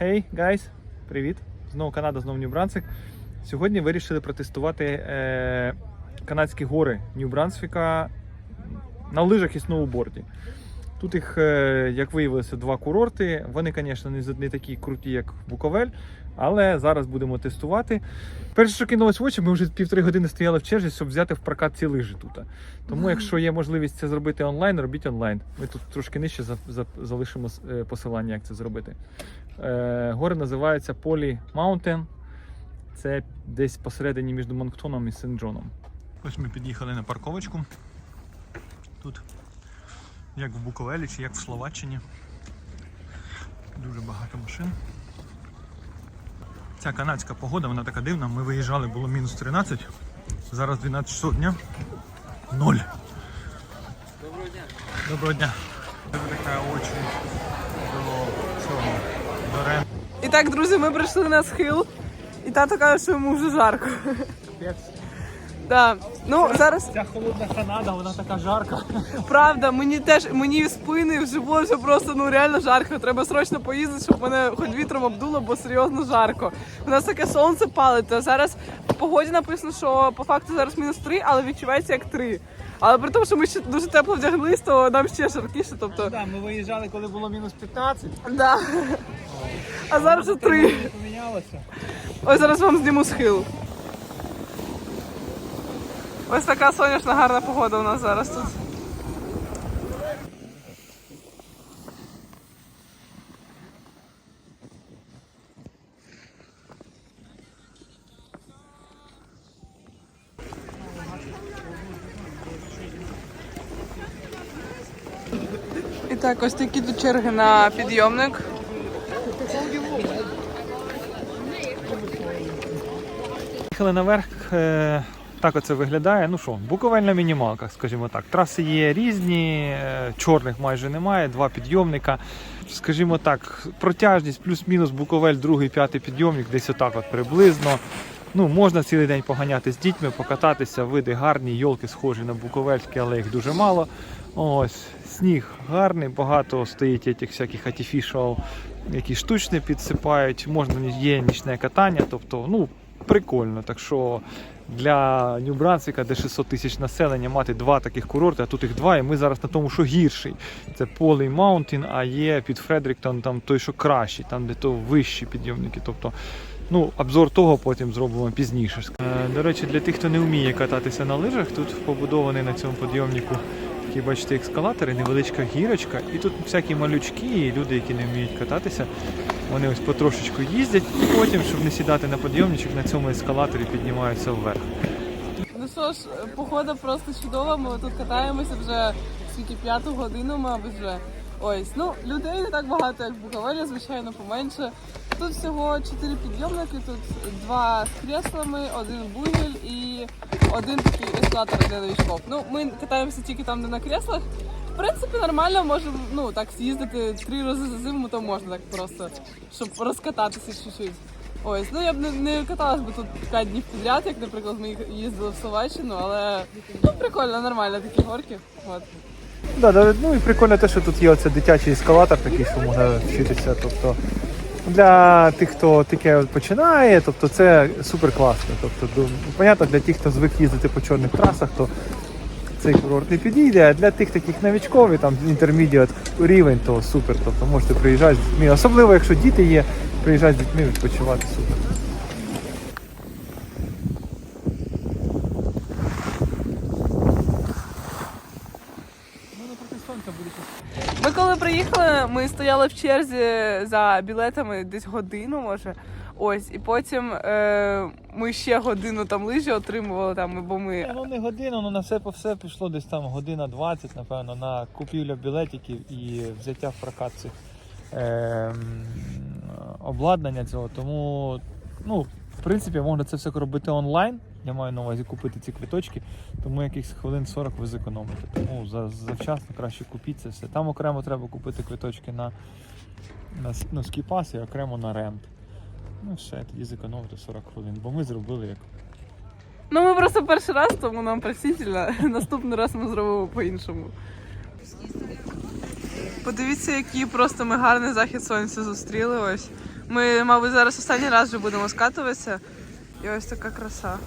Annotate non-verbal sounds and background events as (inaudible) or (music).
Hey, guys! Привіт! Знову Канада, знову Нью-Брансик. Сьогодні вирішили протестувати е, канадські гори Нью-Брансфіка на лижах і сноуборді. Тут їх, е, як виявилося, два курорти. Вони, звісно, не, такі круті, як Буковель, але зараз будемо тестувати. Перше, що кинулось в очі, ми вже півтори години стояли в черзі, щоб взяти в прокат ці лижі тут. Тому, якщо є можливість це зробити онлайн, робіть онлайн. Ми тут трошки нижче за, за, залишимо е, посилання, як це зробити. Е, гори називаються Полі Маунтен. Це десь посередині між Монктоном і Сен-Джоном. Ось ми під'їхали на парковочку. Тут, як в Буковелі чи як в Словаччині. Дуже багато машин. Ця канадська погода, вона така дивна. Ми виїжджали, було мінус 13. Зараз 12 часов дня. Ноль. Доброго дня. Доброго дня. Це така очі до цього. До Рен. І так, друзі, ми прийшли на схил, і тато каже, що йому вже жарко. Да. Ну, зараз Ця холодна Канада, вона така жарка. правда, мені теж мені в спини, в живот вже просто ну реально жарко. Треба срочно поїздити, щоб мене хоч вітром обдуло, бо серйозно жарко. У нас таке сонце палить. а Зараз в погоді написано, що по факту зараз мінус 3, але відчувається як 3. Але при тому, що ми ще дуже тепло вдяглись, то нам ще жаркіше. Тобто, Да, ми виїжджали, коли було мінус 15. да. А зараз вже 3. Ось зараз вам зніму схил. Ось така сонячна гарна погода у нас зараз тут. І так, ось такі тут черги на підйомник. Їхали наверх. Так оце виглядає. Ну що, буковельна мінімалка, скажімо так. Траси є різні, е, чорних майже немає, два підйомника. Скажімо так, протяжність плюс-мінус Буковель, другий, п'ятий підйомник, десь отак от приблизно. Ну, можна цілий день поганяти з дітьми, покататися, види гарні, йолки схожі на буковельські, але їх дуже мало. Ось, сніг гарний, багато стоїть этих всяких artificial, які штучні підсипають. Можна є нічне катання, тобто, ну, прикольно. Так що для Нью-Брансвіка, де 600 тисяч населення, мати два таких курорти, а тут їх два, і ми зараз на тому, що гірший. Це Полей Маунтін, а є під Фредеріктон там той, що кращий, там де то вищі підйомники. Тобто, ну, обзор того потім зробимо пізніше. Е, До речі, для тих, хто не вміє кататися на лижах, тут побудований на цьому підйомнику такі, бачите, ескалатори, невеличка гірочка, і тут всякі малючки, і люди, які не вміють кататися, вони ось потрошечку їздять, і потім, щоб не сідати на підйомничок, на цьому ескалаторі піднімаються вверх. Ну що ж, погода просто чудова. Ми тут катаємося вже скільки п'яту годину, мабуть, вже. Ось, ну людей не так багато, як в Буковелі, звичайно, поменше. Тут всього чотири підйомники, тут два з креслами, один бугель і один такий ескалатор для новичков. Ну, ми катаємося тільки там, де на креслах. В принципі, нормально можемо ну так з'їздити три рази за зиму, то можна так просто, щоб розкататися чуть-чуть. Ось, ну я б не, не каталась би тут 5 днів підряд, як, наприклад, ми їздили в Словаччину, але ну прикольно, нормально такі горки. От. Да, да, ну і прикольно те, що тут є оце дитячий ескалатор, такий, що можна вчитися. Тобто для тих, хто таке починає, тобто це супер класно. Тобто, понятно, для тих, хто звик їздити по чорних трасах, то цей курорт не підійде, а для тих таких новичкових, там інтермедіат рівень, то супер. Тобто можете приїжджати з дітьми. Особливо, якщо діти є, приїжджати з дітьми, відпочивати супер. Коли приїхали, ми стояли в черзі за білетами десь годину, може. Ось, і потім е, ми ще годину там лижі отримували там, бо ми Ну не година, ну на все по все пішло десь там година 20, напевно, на купівлю білетиків і взяття в прокат цих ем, обладнання цього. Тому, ну, в принципі, можна це все робити онлайн. Я маю на увазі купити ці квиточки, тому якихось хвилин 40 ви зекономите. Тому за- завчасно краще купіть це все. Там окремо треба купити квиточки на, на ну, скіпас і окремо на рент. Ну все, тоді зекономите 40 хвилин, бо ми зробили як ну ми просто перший раз, тому нам простительно. (laughs) Наступний раз ми зробимо по-іншому. Подивіться, який просто ми гарний захід сонця зустріли. Ось. Ми, мабуть, зараз останній раз вже будемо скатуватися. І ось така краса.